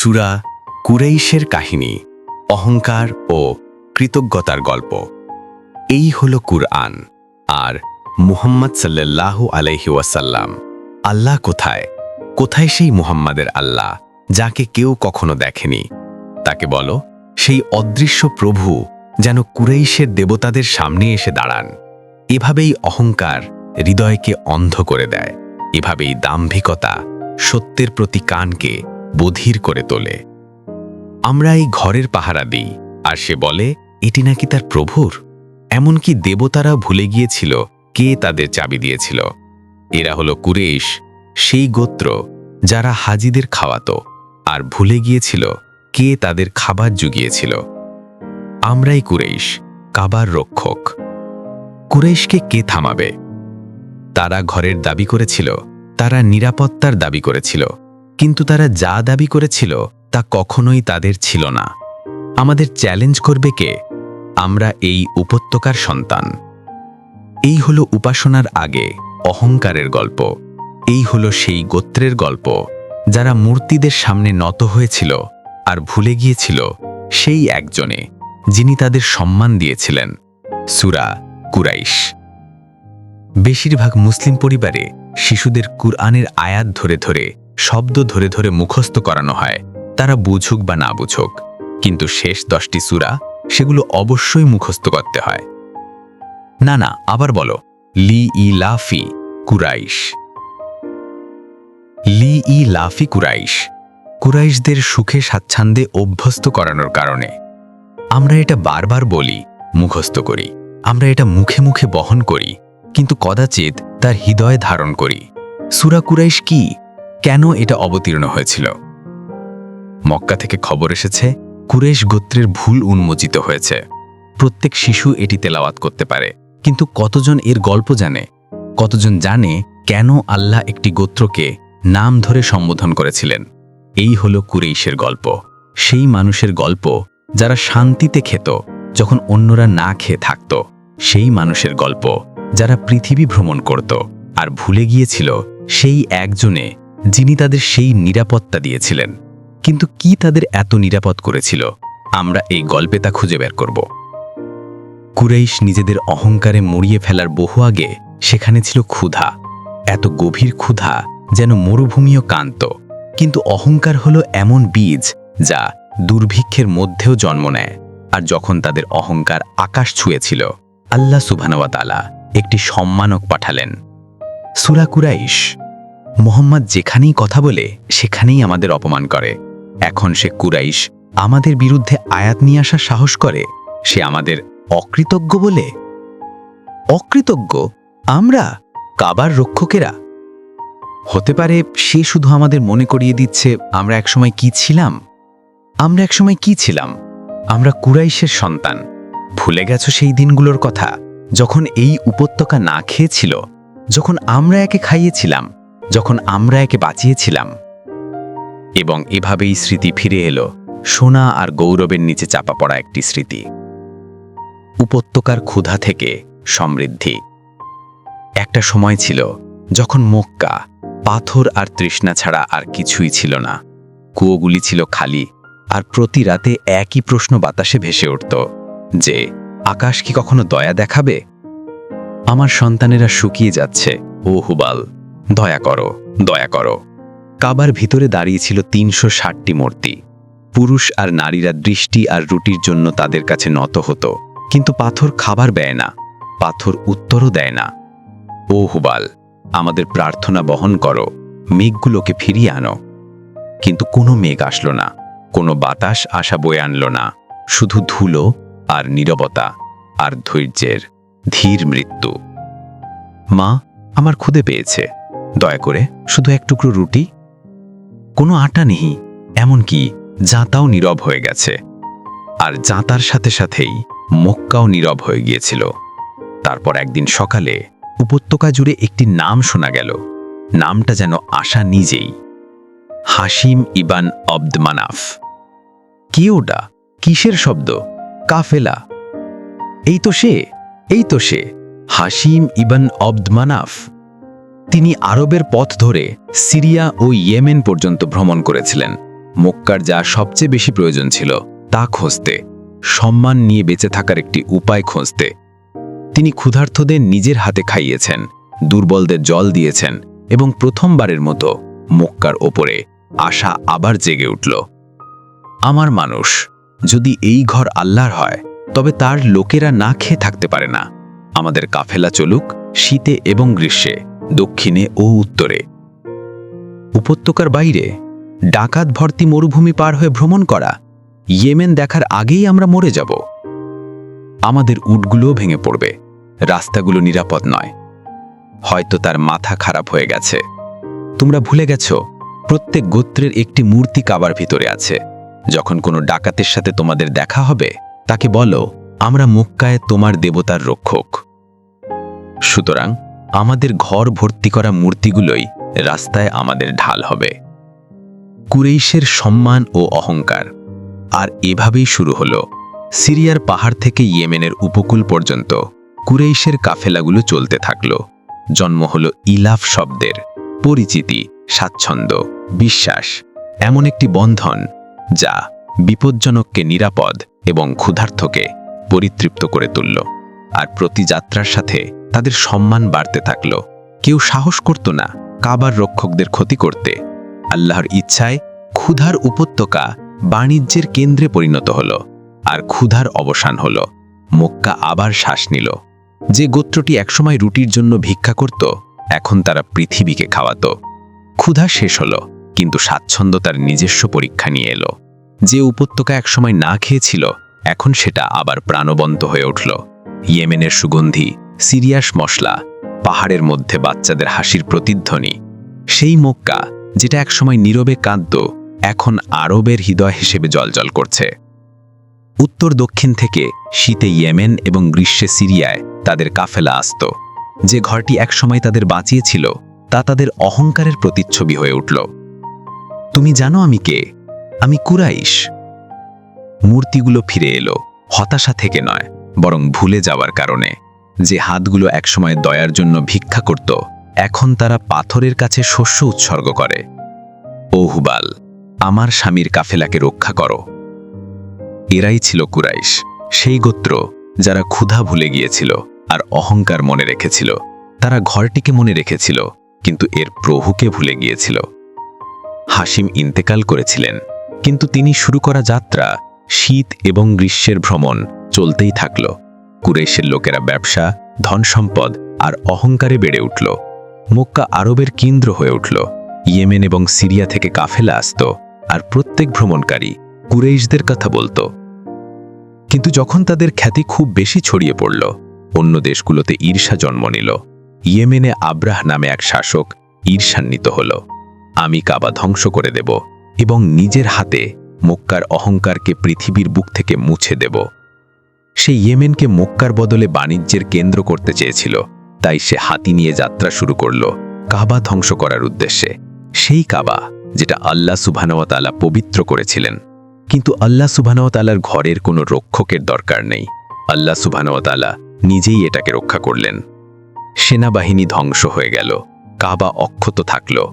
সুরা কুরাইশের কাহিনী, অহংকার ও কৃতজ্ঞতার গল্প। এই হল কুরআন। আর মুহাম্মদ সাল্লাল্লাহু আলাইহি ওয়াসাল্লাম, আল্লাহ কোথায়? কোথায় সেই মুহাম্মাদের আল্লাহ, যাকে কেউ কখনো দেখেনি? তাকে বলো, সেই অদৃশ্য প্রভু যেন কুরাইশের দেবতাদের সামনে এসে দাঁড়ান। এভাবেই অহংকার হৃদয়কে অন্ধ করে দেয়। এভাবেই দাম্ভিকতা সত্যের প্রতি কানকে বধির করে তোলে। আমরা এই ঘরের পাহারা দিই, আর সে বলে, এটি নাকি তার প্রভুর? এমনকি দেবতারা ভুলে গিয়েছিল কে তাদের চাবি দিয়েছিল। এরা হলো কুরেশ, সেই গোত্র যারা হাজিদের খাওয়াতো, আর ভুলে গিয়েছিল কে তাদের খাবার জুগিয়েছিল। আমরাই কুরেশ, কাবার রক্ষক। কুরেশকে কে থামাবে? তারা ঘরের দাবি করেছিল, তারা নিরাপত্তার দাবি করেছিল। কিন্তু তারা যা দাবি করেছিল তা কখনোই তাদের ছিল না। আমাদের চ্যালেঞ্জ করবে কে? আমরা এই উপত্যকার সন্তান। এই হলো উপাসনার আগে অহংকারের গল্প। এই হলো সেই গোত্রের গল্প। যারা মূর্তিদের সামনে নত হয়েছিল আর ভুলে গিয়েছিল সেই একজনে, যিনি তাদের সম্মান দিয়েছিলেন। সুরা কুরাইশ। বেশিরভাগ মুসলিম পরিবারে শিশুদের কুরআনের আয়াত ধরে ধরে শব্দ ধরে ধরে মুখস্থ করানো হয়, তারা বুঝুক বা না বুঝুক। কিন্তু শেষ দশটি সুরা সেগুলো অবশ্যই মুখস্থ করতে হয়। না না, আবার বলো, লি ই লাফি কুরাইশ। লি ই লাফি কুরাইশ, কুরাইশদের সুখে স্বাচ্ছন্দ্যে অভ্যস্ত করানোর কারণে। আমরা এটা বারবার বলি, মুখস্থ করি। আমরা এটা মুখে মুখে বহন করি, কিন্তু কদাচিৎ তার হৃদয় ধারণ করি। সুরা কুরাইশ কি? কেন এটা অবতীর্ণ হয়েছিল? মক্কা থেকে খবর এসেছে, কুরেশ গোত্রের ভুল উন্মোচিত হয়েছে। প্রত্যেক শিশু এটি তেলাওয়াত করতে পারে। কিন্তু কতজন এর গল্প জানে? কতজন জানে কেন আল্লাহ একটি গোত্রকে নাম ধরে সম্বোধন করেছিলেন? এই হল কুরেইশের গল্প। সেই মানুষের গল্প যারা শান্তিতে খেত, যখন অন্যরা না খেয়ে থাকত, সেই মানুষের গল্প যারা পৃথিবী ভ্রমণ করত আর ভুলে গিয়েছিল, সেই একজনে যিনি তাদের সেই নিরাপত্তা দিয়েছিলেন। কিন্তু কি তাদের এত নিরাপদ করেছিল? আমরা এই গল্পে তা খুঁজে বের করব। কুরাইশ নিজেদের অহংকারে মরিয়ে ফেলার বহু আগে সেখানে ছিল ক্ষুধা। এত গভীর ক্ষুধা যেন মরুভূমিও কান্ত কিন্তু অহংকার হলো এমন বীজ যা দুর্ভিক্ষের মধ্যেও জন্ম নেয়। আর যখন তাদের অহংকার আকাশ ছুঁয়েছিল, আল্লাহ সুবহানওয়াতালা একটি সম্মানক পাঠালেন। সুরা কুরাইশ মোহাম্মদ যেখানেই কথা বলে, সেখানেই আমাদের অপমান করে। এখন সে কুরাইশ আমাদের বিরুদ্ধে আয়াত নিয়ে আসার সাহস করে, সে আমাদের অকৃতজ্ঞ বলে? অকৃতজ্ঞ? আমরা? কাবার রক্ষকেরা? হতে পারে সে শুধু আমাদের মনে করিয়ে দিচ্ছে, আমরা একসময় কি ছিলাম? আমরা একসময় কি ছিলাম? আমরা কুরাইশের সন্তান। ভুলে গেছো সেই দিনগুলোর কথা? যখন এই উপত্যকা না খেয়েছিল, যখন আমরা একে খাইয়েছিলাম যখন আমরা একে বাঁচিয়েছিলাম। এবং এভাবেই স্মৃতি ফিরে এলো, সোনা আর গৌরবের নিচে চাপা পড়া একটি স্মৃতি। উপত্যকার ক্ষুধা থেকে সমৃদ্ধি। একটা সময় ছিল যখন মক্কা, পাথর আর তৃষ্ণা ছাড়া আর কিছুই ছিল না। কুয়োগুলি ছিল খালি, আর প্রতি রাতে একই প্রশ্ন বাতাসে ভেসে উঠত, যে, আকাশ কি কখনো দয়া দেখাবে? আমার সন্তানেরা শুকিয়ে যাচ্ছে, ও হুবাল। দয়া করো দয়া করো। কাবার ভিতরে দাঁড়িয়েছিল তিনশো ষাটটি মূর্তি। পুরুষ আর নারীরা দৃষ্টি আর রুটির জন্য তাদের কাছে নত হতো। কিন্তু পাথর খাবার দেয় না, পাথর উত্তরও দেয় না। ও হুবাল আমাদের প্রার্থনা বহন করো, মেঘগুলোকে ফিরিয়ে আনো। কিন্তু কোনো মেঘ আসলো না, কোনো বাতাস আশা বয়ে আনল না, শুধু ধুলো আর নীরবতা আর ধৈর্যের ধীর মৃত্যু। মা, আমার খুদে পেয়েছে। দয়া করে শুধু এক টুকরো রুটি। কোনো আটা নেই, এমনকি জাঁতাও নীরব হয়ে গেছে। আর জাঁতার সাথে সাথেই মক্কাও নীরব হয়ে গিয়েছিল। তারপর একদিন সকালে উপত্যকা জুড়ে একটি নাম শোনা গেল। নামটা যেন আশা নিজেই। হাসিম ইবান অব্দ মানাফ। কি ওটা? কিসের শব্দ? কাফেলা। এই তো সে, এই তো সে হাসিম ইবান অব্দ মানাফ। তিনি আরবের পথ ধরে সিরিয়া ও ইয়েমেন পর্যন্ত ভ্রমণ করেছিলেন। মক্কার যা সবচেয়ে বেশি প্রয়োজন ছিল, তা খুঁজতে, সম্মান নিয়ে বেঁচে থাকার একটি উপায় খুঁজতে। তিনি ক্ষুধার্থদের নিজের হাতে খাইয়েছেন, দুর্বলদের জল দিয়েছেন এবং প্রথমবারের মতো মক্কার ওপরে আশা আবার জেগে উঠল। আমার মানুষ, যদি এই ঘর আল্লাহর হয়, তবে তার লোকেরা না খেয়ে থাকতে পারে না। আমাদের কাফেলা চলুক, শীতে এবং গ্রীষ্মে। দক্ষিণে ও উত্তরে। উপত্যকার বাইরে ডাকাত ভর্তি মরুভূমি পার হয়ে ভ্রমণ করা ইয়েমেন দেখার আগেই আমরা মরে যাব। আমাদের উটগুলোও ভেঙে পড়বে, রাস্তাগুলো নিরাপদ নয়। হয়তো তার মাথা খারাপ হয়ে গেছে। তোমরা ভুলে গেছ, প্রত্যেক গোত্রের একটি মূর্তি কাবার ভিতরে আছে। যখন কোনো ডাকাতের সাথে তোমাদের দেখা হবে, তাকে বলো, আমরা মুক্কায় তোমার দেবতার রক্ষক। সুতরাং আমাদের ঘর ভর্তি করা মূর্তিগুলোই রাস্তায় আমাদের ঢাল হবে। কুরেইশের সম্মান ও অহংকার। আর এভাবেই শুরু হলো সিরিয়ার পাহাড় থেকে ইয়েমেনের উপকূল পর্যন্ত কুরেইশের কাফেলাগুলো চলতে থাকল। জন্ম হল ইলাফ শব্দের পরিচিতি, স্বাচ্ছন্দ্য, বিশ্বাস এমন একটি বন্ধন যা বিপজ্জনককে নিরাপদ এবং ক্ষুধার্থকে পরিতৃপ্ত করে তুলল। আর প্রতি যাত্রার সাথে তাদের সম্মান বাড়তে থাকল। কেউ সাহস করত না কাবার রক্ষকদের ক্ষতি করতে। আল্লাহর ইচ্ছায় ক্ষুধার উপত্যকা বাণিজ্যের কেন্দ্রে পরিণত হল আর ক্ষুধার অবসান হল। মক্কা আবার শ্বাস নিল। যে গোত্রটি একসময় রুটির জন্য ভিক্ষা করত, এখন তারা পৃথিবীকে খাওয়াত। ক্ষুধা শেষ হল, কিন্তু স্বাচ্ছন্দ্য তার নিজস্ব পরীক্ষা নিয়ে এলো। যে উপত্যকা একসময় না খেয়েছিল, এখন সেটা আবার প্রাণবন্ত হয়ে উঠল। ইয়েমেনের সুগন্ধি, সিরিয়াস মশলা, পাহাড়ের মধ্যে বাচ্চাদের হাসির প্রতিধ্বনি। সেই মক্কা, যেটা একসময় নীরবে কাঁদত এখন আরবের হৃদয় হিসেবে জলজল করছে। উত্তর দক্ষিণ থেকে শীতে ইয়েমেন এবং গ্রীষ্মে সিরিয়ায় তাদের কাফেলা আসত। যে ঘরটি একসময় তাদের বাঁচিয়েছিল, তা তাদের অহংকারের প্রতিচ্ছবি হয়ে উঠল। তুমি জানো আমি কে? আমি কুরাইশ। মূর্তিগুলো ফিরে এলো, হতাশা থেকে নয়। বরং ভুলে যাওয়ার কারণে, যে হাতগুলো একসময় দয়ার জন্য ভিক্ষা করত, এখন তারা পাথরের কাছে শস্য উৎসর্গ করে। ও হুবাল আমার স্বামীর কাফেলাকে রক্ষা করো। এরাই ছিল কুরাইশ, সেই গোত্র যারা ক্ষুধা ভুলে গিয়েছিল আর অহংকার মনে রেখেছিল। তারা ঘরটিকে মনে রেখেছিল, কিন্তু এর প্রভুকে ভুলে গিয়েছিল। হাসিম ইন্তেকাল করেছিলেন, কিন্তু তিনি শুরু করা যাত্রা, শীত এবং গ্রীষ্মের ভ্রমণ চলতেই থাকল। কুরেশের লোকেরা ব্যবসা ধন সম্পদ আর অহংকারে বেড়ে উঠল। মক্কা আরবের কেন্দ্র হয়ে উঠল। ইয়েমেন এবং সিরিয়া থেকে কাফেলা আসত আর প্রত্যেক ভ্রমণকারী কুরেইশদের কথা বলতো। কিন্তু যখন তাদের খ্যাতি খুব বেশি ছড়িয়ে পড়ল, অন্য দেশগুলোতে ঈর্ষা জন্ম নিল। ইয়েমেনে আব্রাহ নামে এক শাসক ঈর্ষান্বিত হল। আমি কাবা ধ্বংস করে দেব এবং নিজের হাতে মক্কার অহংকারকে পৃথিবীর বুক থেকে মুছে দেব। সে ইয়েমেনকে মক্কার বদলে বাণিজ্যের কেন্দ্র করতে চেয়েছিল। তাই সে হাতি নিয়ে যাত্রা শুরু করল, কাবা ধ্বংস করার উদ্দেশ্যে। সেই কাবা, যেটা আল্লাহ সুবহানওয়াতালা পবিত্র করেছিলেন। কিন্তু আল্লাহ সুবহানওয়াতালার ঘরের কোনো রক্ষকের দরকার নেই। আল্লাহ সুবহানওয়াতালা নিজেই এটাকে রক্ষা করলেন। সেনাবাহিনী ধ্বংস হয়ে গেল, কাবা অক্ষত থাকল।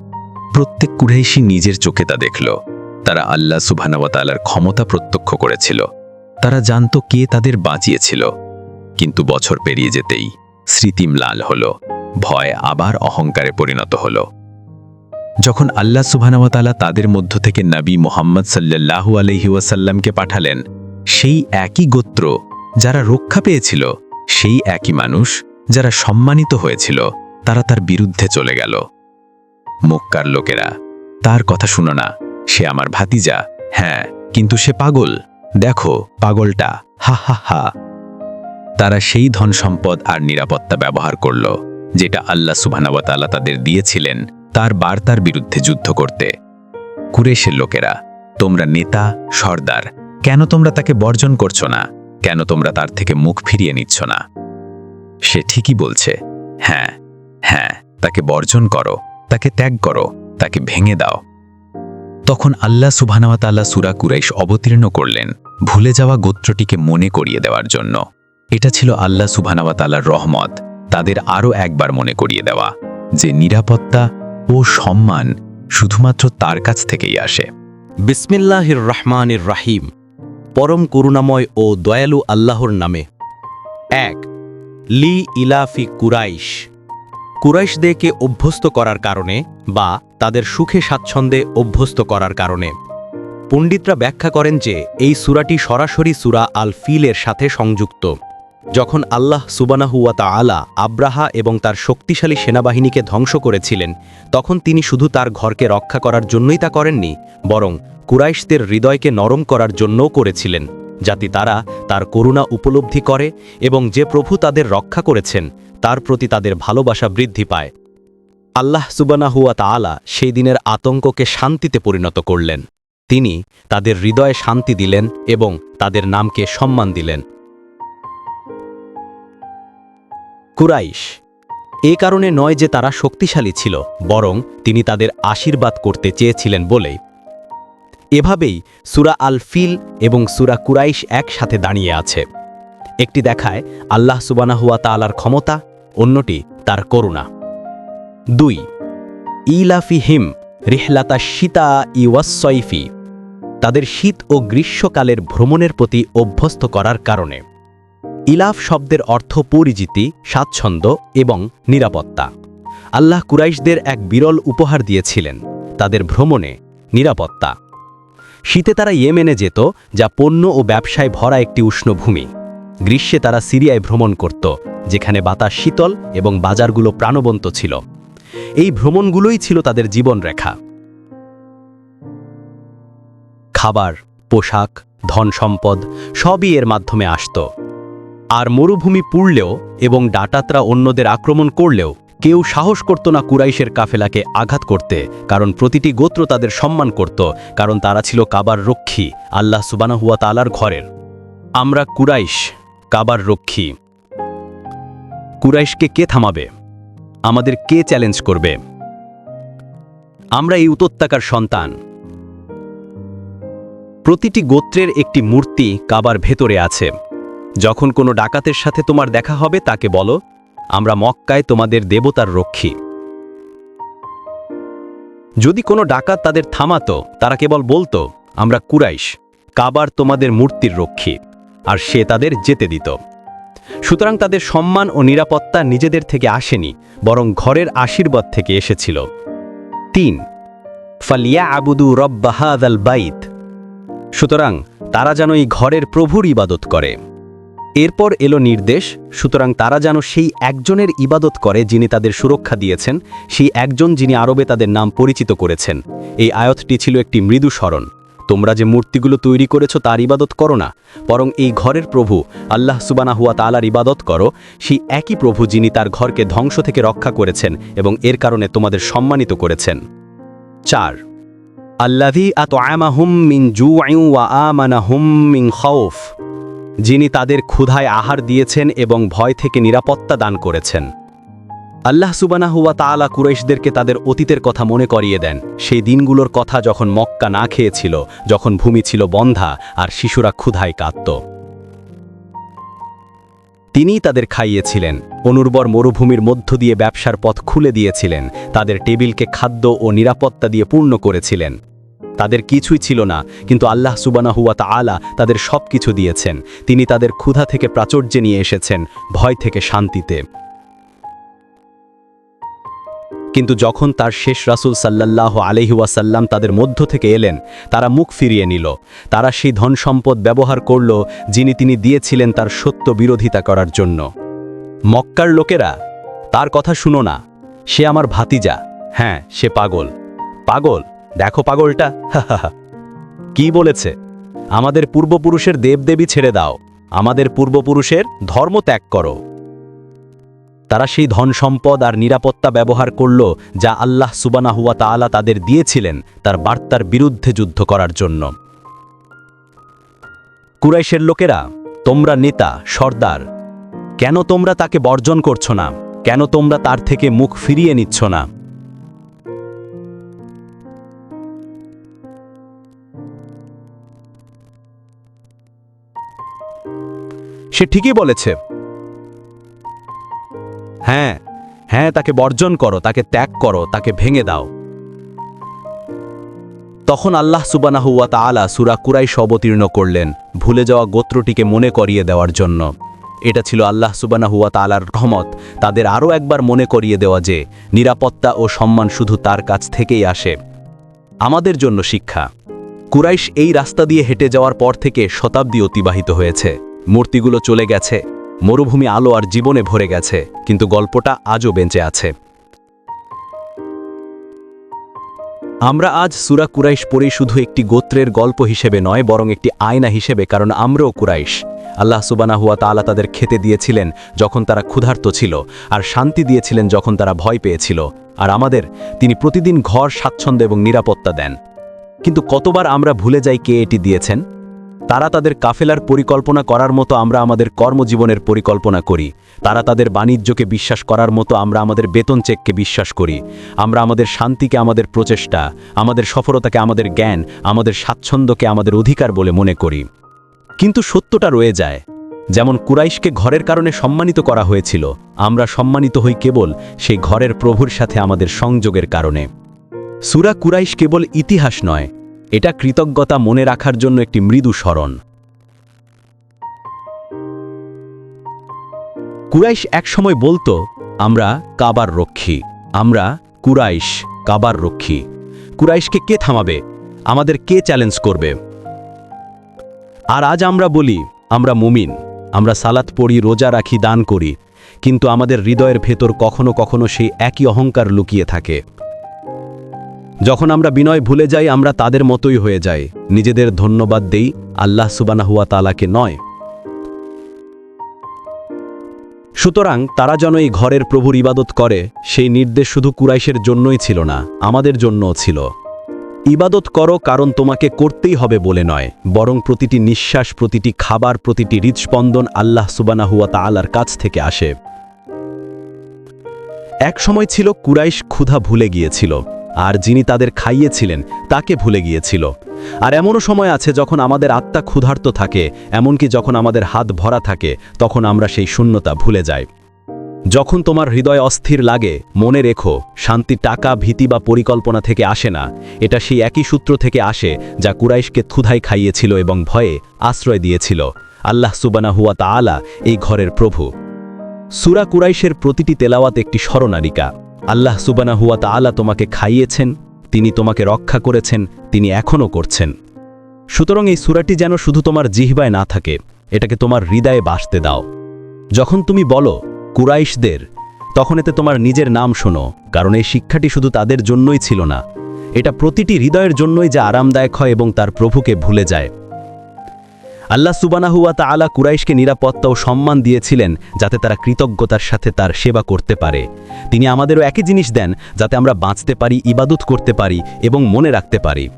প্রত্যেক কুরাইশি নিজের চোখে তা দেখল। তারা আল্লাহ সুবহানওয়াতালার ক্ষমতা প্রত্যক্ষ করেছিল। তারা জানত কে তাদের বাঁচিয়েছিল। কিন্তু বছর পেরিয়ে যেতেই স্মৃতিম লাল হল, ভয় আবার অহংকারে পরিণত হল। যখন আল্লাহ সুবহানাওয়াতালা তাদের মধ্য থেকে নবী মোহাম্মদ সাল্লাল্লাহু আলহি ওয়াসাল্লামকে পাঠালেন, সেই একই গোত্র যারা রক্ষা পেয়েছিল, সেই একই মানুষ যারা সম্মানিত হয়েছিল, তারা তার বিরুদ্ধে চলে গেল। মক্কার লোকেরা, তার কথা শুনো না, সে আমার ভাতিজা হ্যাঁ কিন্তু সে পাগল। দেখো, পাগলটা। হা হা হা। তারা সেই ধন সম্পদ আর নিরাপত্তা ব্যবহার করল, যেটা আল্লাহ সুবহানাওয়াতালা তাদের দিয়েছিলেন তার বার্তার বিরুদ্ধে যুদ্ধ করতে। কুরেশের লোকেরা, তোমরা নেতা, সর্দার, কেন তোমরা তাকে বর্জন করছ না? কেন তোমরা তার থেকে মুখ ফিরিয়ে নিচ্ছ না? সে ঠিকই বলছে হ্যাঁ হ্যাঁ তাকে বর্জন করো, তাকে ত্যাগ করো, তাকে ভেঙে দাও। তখন আল্লাহ সুবহানাওয়াতাল্লাহ সুরা কুরাইশ অবতীর্ণ করলেন ভুলে যাওয়া গোত্রটিকে মনে করিয়ে দেওয়ার জন্য। এটা ছিল আল্লাহ সুবহানাওয়াতাল্লাহর রহমত, তাদের আরও একবার মনে করিয়ে দেওয়া, যে নিরাপত্তা ও সম্মান শুধুমাত্র তার কাছ থেকেই আসে। বিসমিল্লাহির রহমানির রাহিম, পরম করুণাময় ও দয়ালু আল্লাহর নামে। এক, লি ইলাফি কুরাইশ। কুরাইশদেরকে অভ্যস্ত করার কারণে বা তাদের সুখে স্বাচ্ছন্দ্যে অভ্যস্ত করার কারণে। পণ্ডিতরা ব্যাখ্যা করেন যে, এই সুরাটি সরাসরি সুরা আল ফিলের সাথে সংযুক্ত, যখন আল্লাহ সুবানাহুয়া আলা আব্রাহা এবং তার শক্তিশালী সেনাবাহিনীকে ধ্বংস করেছিলেন, তখন তিনি শুধু তার ঘরকে রক্ষা করার জন্যই তা করেননি, বরং কুরাইশদের হৃদয়কে নরম করার জন্যও করেছিলেন, যাতে তারা তার করুণা উপলব্ধি করে এবং যে প্রভু তাদের রক্ষা করেছেন, তার প্রতি তাদের ভালোবাসা বৃদ্ধি পায়। আল্লাহ সুবানাহুয়া তাআলা সেই দিনের আতঙ্ককে শান্তিতে পরিণত করলেন। তিনি তাদের হৃদয়ে শান্তি দিলেন এবং তাদের নামকে সম্মান দিলেন। কুরাইশ। এ কারণে নয় যে তারা শক্তিশালী ছিল, বরং তিনি তাদের আশীর্বাদ করতে চেয়েছিলেন বলেই এভাবেই সুরা আল ফিল এবং সুরা কুরাইশ একসাথে দাঁড়িয়ে আছে। একটি দেখায় আল্লাহ সুবানাহুয়া তালার ক্ষমতা, অন্যটি তার করুণা। দুই ইলাফি হিম রিহলাতা সীতা ইওয়াসইফি তাদের শীত ও গ্রীষ্মকালের ভ্রমণের প্রতি অভ্যস্ত করার কারণে। ইলাফ শব্দের অর্থ পরিচিতি, স্বাচ্ছন্দ্য এবং নিরাপত্তা। আল্লাহ কুরাইশদের এক বিরল উপহার দিয়েছিলেন, তাদের ভ্রমণে নিরাপত্তা। শীতে তারা ইয়েমেনে যেত, যা পণ্য ও ব্যবসায় ভরা একটি উষ্ণভূমি গ্রীষ্মে তারা সিরিয়ায় ভ্রমণ করত, যেখানে বাতাস শীতল এবং বাজারগুলো প্রাণবন্ত ছিল। এই ভ্রমণগুলোই ছিল তাদের জীবনরেখা খাবার, পোশাক, ধন সম্পদ সবই এর মাধ্যমে আসত। আর মরুভূমি পুড়লেও এবং ডাটাতরা অন্যদের আক্রমণ করলেও কেউ সাহস করত না কুরাইশের কাফেলাকে আঘাত করতে, কারণ প্রতিটি গোত্র তাদের সম্মান করত, কারণ তারা ছিল কাবার রক্ষী, আল্লাহ সুবানাহুয়া তালার ঘরের। আমরা কুরাইশ, কাবার রক্ষী। কুরাইশকে কে থামাবে? আমাদের কে চ্যালেঞ্জ করবে? আমরা এই উতত্তাকার সন্তান। প্রতিটি গোত্রের একটি মূর্তি কাবার ভেতরে আছে। যখন কোনো ডাকাতের সাথে তোমার দেখা হবে, তাকে বলো, আমরা মক্কায় তোমাদের দেবতার রক্ষী। যদি কোনো ডাকাত তাদের থামাতো, তারা কেবল বলতো, আমরা কুরাইশ, কাবার তোমাদের মূর্তির রক্ষী। আর সে তাদের যেতে দিত। সুতরাং তাদের সম্মান ও নিরাপত্তা নিজেদের থেকে আসেনি, বরং ঘরের আশীর্বাদ থেকে এসেছিল। তিন ফালিয়া আবুদু রব্বাহাদ আল বাইত। সুতরাং তারা যেন এই ঘরের প্রভুর ইবাদত করে। এরপর এলো নির্দেশ, সুতরাং তারা যেন সেই একজনের ইবাদত করে যিনি তাদের সুরক্ষা দিয়েছেন, সেই একজন যিনি আরবে তাদের নাম পরিচিত করেছেন। এই আয়তটি ছিল একটি মৃদু স্মরণ। তোমরা যে মূর্তিগুলো তৈরি করেছ তার ইবাদত করো না, বরং এই ঘরের প্রভু আল্লাহ সুবানা হুয়া তালার ইবাদত করো, সেই একই প্রভু যিনি তার ঘরকে ধ্বংস থেকে রক্ষা করেছেন এবং এর কারণে তোমাদের সম্মানিত করেছেন। চার আল্লাহি আত আমাহুম মিন জু আয়ু ওয়া আমানাহুম মিন খৌফ যিনি তাদের ক্ষুধায় আহার দিয়েছেন এবং ভয় থেকে নিরাপত্তা দান করেছেন। আল্লাহ সুবানাহুয়া তাআলা কুরাইশদেরকে তাদের অতীতের কথা মনে করিয়ে দেন। সেই দিনগুলোর কথা যখন মক্কা না খেয়েছিল, যখন ভূমি ছিল বন্ধা আর শিশুরা ক্ষুধায় কাঁদত। তিনিই তাদের খাইয়েছিলেন, অনুর্বর মরুভূমির মধ্য দিয়ে ব্যবসার পথ খুলে দিয়েছিলেন, তাদের টেবিলকে খাদ্য ও নিরাপত্তা দিয়ে পূর্ণ করেছিলেন। তাদের কিছুই ছিল না, কিন্তু আল্লাহ সুবানাহুয়া আলা তাদের সব কিছু দিয়েছেন। তিনি তাদের ক্ষুধা থেকে প্রাচুর্যে নিয়ে এসেছেন, ভয় থেকে শান্তিতে। কিন্তু যখন তার শেষ রাসুল সাল্লাল্লাহ আলহিউসাল্লাম তাদের মধ্য থেকে এলেন, তারা মুখ ফিরিয়ে নিল। তারা সেই ধন সম্পদ ব্যবহার করল, যিনি তিনি দিয়েছিলেন তার সত্য বিরোধিতা করার জন্য। মক্কার লোকেরা, তার কথা শুনো না। সে আমার ভাতিজা। হ্যাঁ সে পাগল। পাগল? দেখো পাগলটা। কি বলেছে? আমাদের পূর্বপুরুষের দেবদেবী ছেড়ে দাও। আমাদের পূর্বপুরুষের ধর্ম ত্যাগ করো। তারা সেই ধন সম্পদ আর নিরাপত্তা ব্যবহার করল যা আল্লাহ সুবানাহুয়া তাআলা তাদের দিয়েছিলেন তার বার্তার বিরুদ্ধে যুদ্ধ করার জন্য। কুরাইশের লোকেরা, তোমরা নেতা, সর্দার, কেন তোমরা তাকে বর্জন করছ না? কেন তোমরা তার থেকে মুখ ফিরিয়ে নিচ্ছ না? সে ঠিকই বলেছে হ্যাঁ হ্যাঁ তাকে বর্জন করো, তাকে ত্যাগ করো, তাকে ভেঙে দাও। তখন আল্লাহ সুবানাহুয়া তাআলা সুরা কুরাইশ অবতীর্ণ করলেন, ভুলে যাওয়া গোত্রটিকে মনে করিয়ে দেওয়ার জন্য। এটা ছিল আল্লাহ সুবানাহুয়া তাআলার রহমত, তাদের আরও একবার মনে করিয়ে দেওয়া যে, নিরাপত্তা ও সম্মান শুধু তার কাছ থেকেই আসে। আমাদের জন্য শিক্ষা, কুরাইশ এই রাস্তা দিয়ে হেঁটে যাওয়ার পর থেকে শতাব্দী অতিবাহিত হয়েছে। মূর্তিগুলো চলে গেছে মরুভূমি আলো আর জীবনে ভরে গেছে, কিন্তু গল্পটা আজও বেঁচে আছে। আমরা আজ সুরা কুরাইশ পড়ি শুধু একটি গোত্রের গল্প হিসেবে নয়, বরং একটি আয়না হিসেবে, কারণ আমরাও কুরাইশ। আল্লাহ সুবানা হুয়া তাআলা তাদের খেতে দিয়েছিলেন যখন তারা ক্ষুধার্ত ছিল, আর শান্তি দিয়েছিলেন যখন তারা ভয় পেয়েছিল, আর আমাদের তিনি প্রতিদিন ঘর, স্বাচ্ছন্দ্য এবং নিরাপত্তা দেন। কিন্তু কতবার আমরা ভুলে যাই কে এটি দিয়েছেন? তারা তাদের কাফেলার পরিকল্পনা করার মতো আমরা আমাদের কর্মজীবনের পরিকল্পনা করি। তারা তাদের বাণিজ্যকে বিশ্বাস করার মতো আমরা আমাদের বেতন চেককে বিশ্বাস করি। আমরা আমাদের শান্তিকে আমাদের প্রচেষ্টা, আমাদের সফলতাকে আমাদের জ্ঞান, আমাদের স্বাচ্ছন্দ্যকে আমাদের অধিকার বলে মনে করি। কিন্তু সত্যটা রয়ে যায়। যেমন কুরাইশকে ঘরের কারণে সম্মানিত করা হয়েছিল, আমরা সম্মানিত হই কেবল সেই ঘরের প্রভুর সাথে আমাদের সংযোগের কারণে। সুরা কুরাইশ কেবল ইতিহাস নয় এটা কৃতজ্ঞতা মনে রাখার জন্য একটি মৃদু স্মরণ। কুরাইশ একসময় বলতো, আমরা কাবার রক্ষী, আমরা কুরাইশ কাবার রক্ষী। কুরাইশকে কে থামাবে? আমাদের কে চ্যালেঞ্জ করবে? আর আজ আমরা বলি, আমরা মুমিন, আমরা সালাত পড়ি, রোজা রাখি, দান করি, কিন্তু আমাদের হৃদয়ের ভেতর কখনো কখনো সেই একই অহংকার লুকিয়ে থাকে। যখন আমরা বিনয় ভুলে যাই, আমরা তাদের মতোই হয়ে যাই। নিজেদের ধন্যবাদ দেই আল্লাহ সুবানাহুয়া তালাকে নয়। সুতরাং তারা যেন এই ঘরের প্রভুর ইবাদত করে, সেই নির্দেশ শুধু কুরাইশের জন্যই ছিল না, আমাদের জন্যও ছিল। ইবাদত করো কারণ তোমাকে করতেই হবে বলে নয়, বরং প্রতিটি নিঃশ্বাস, প্রতিটি খাবার, প্রতিটি হৃদস্পন্দন আল্লাহ সুবানাহুয়া তালার কাছ থেকে আসে। এক সময় ছিল কুরাইশ ক্ষুধা ভুলে গিয়েছিল। আর যিনি তাদের খাইয়েছিলেন, তাকে ভুলে গিয়েছিল। আর এমনও সময় আছে যখন আমাদের আত্মা ক্ষুধার্ত থাকে, এমনকি যখন আমাদের হাত ভরা থাকে, তখন আমরা সেই শূন্যতা ভুলে যাই। যখন তোমার হৃদয় অস্থির লাগে, মনে রেখো, শান্তি টাকা, ভীতি বা পরিকল্পনা থেকে আসে না। এটা সেই একই সূত্র থেকে আসে যা কুরাইশকে ক্ষুধাই খাইয়েছিল এবং ভয়ে আশ্রয় দিয়েছিল। আল্লাহ সুবানা হুয়া তাআলা এই ঘরের প্রভু। সুরা কুরাইশের প্রতিটি তেলাওয়াত একটি স্মরণারিকা আল্লাহ সুবানা হুয়া তাআলা তোমাকে খাইয়েছেন, তিনি তোমাকে রক্ষা করেছেন, তিনি এখনও করছেন। সুতরাং এই সুরাটি যেন শুধু তোমার জিহবায় না থাকে, এটাকে তোমার হৃদয়ে বাসতে দাও। যখন তুমি বলো, কুরাইশদের, তখন এতে তোমার নিজের নাম শোনো, কারণ এই শিক্ষাটি শুধু তাদের জন্যই ছিল না। এটা প্রতিটি হৃদয়ের জন্যই যা আরামদায়ক হয় এবং তার প্রভুকে ভুলে যায়। আল্লাহ সুবানাহুয়া তাআলা কুরাইশকে নিরাপত্তা ও সম্মান দিয়েছিলেন যাতে তারা কৃতজ্ঞতার সাথে তার সেবা করতে পারে। তিনি আমাদেরও একই জিনিস দেন যাতে আমরা বাঁচতে পারি, ইবাদত করতে পারি এবং মনে রাখতে পারি।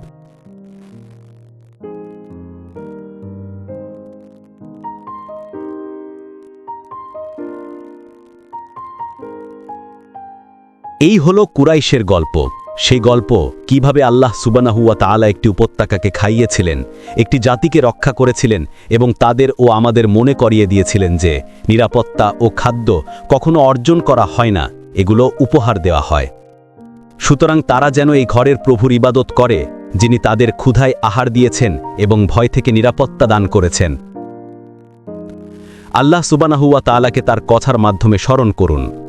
এই হলো কুরাইশের গল্প। সেই গল্প কীভাবে আল্লাহ সুবানাহুয়া তাআলা একটি উপত্যকাকে খাইয়েছিলেন, একটি জাতিকে রক্ষা করেছিলেন এবং তাদের ও আমাদের মনে করিয়ে দিয়েছিলেন যে নিরাপত্তা ও খাদ্য কখনো অর্জন করা হয় না, এগুলো উপহার দেওয়া হয়। সুতরাং তারা যেন এই ঘরের প্রভুর ইবাদত করে, যিনি তাদের ক্ষুধায় আহার দিয়েছেন এবং ভয় থেকে নিরাপত্তা দান করেছেন। আল্লাহ সুবানাহুয়া তাআলাকে তার কথার মাধ্যমে স্মরণ করুন।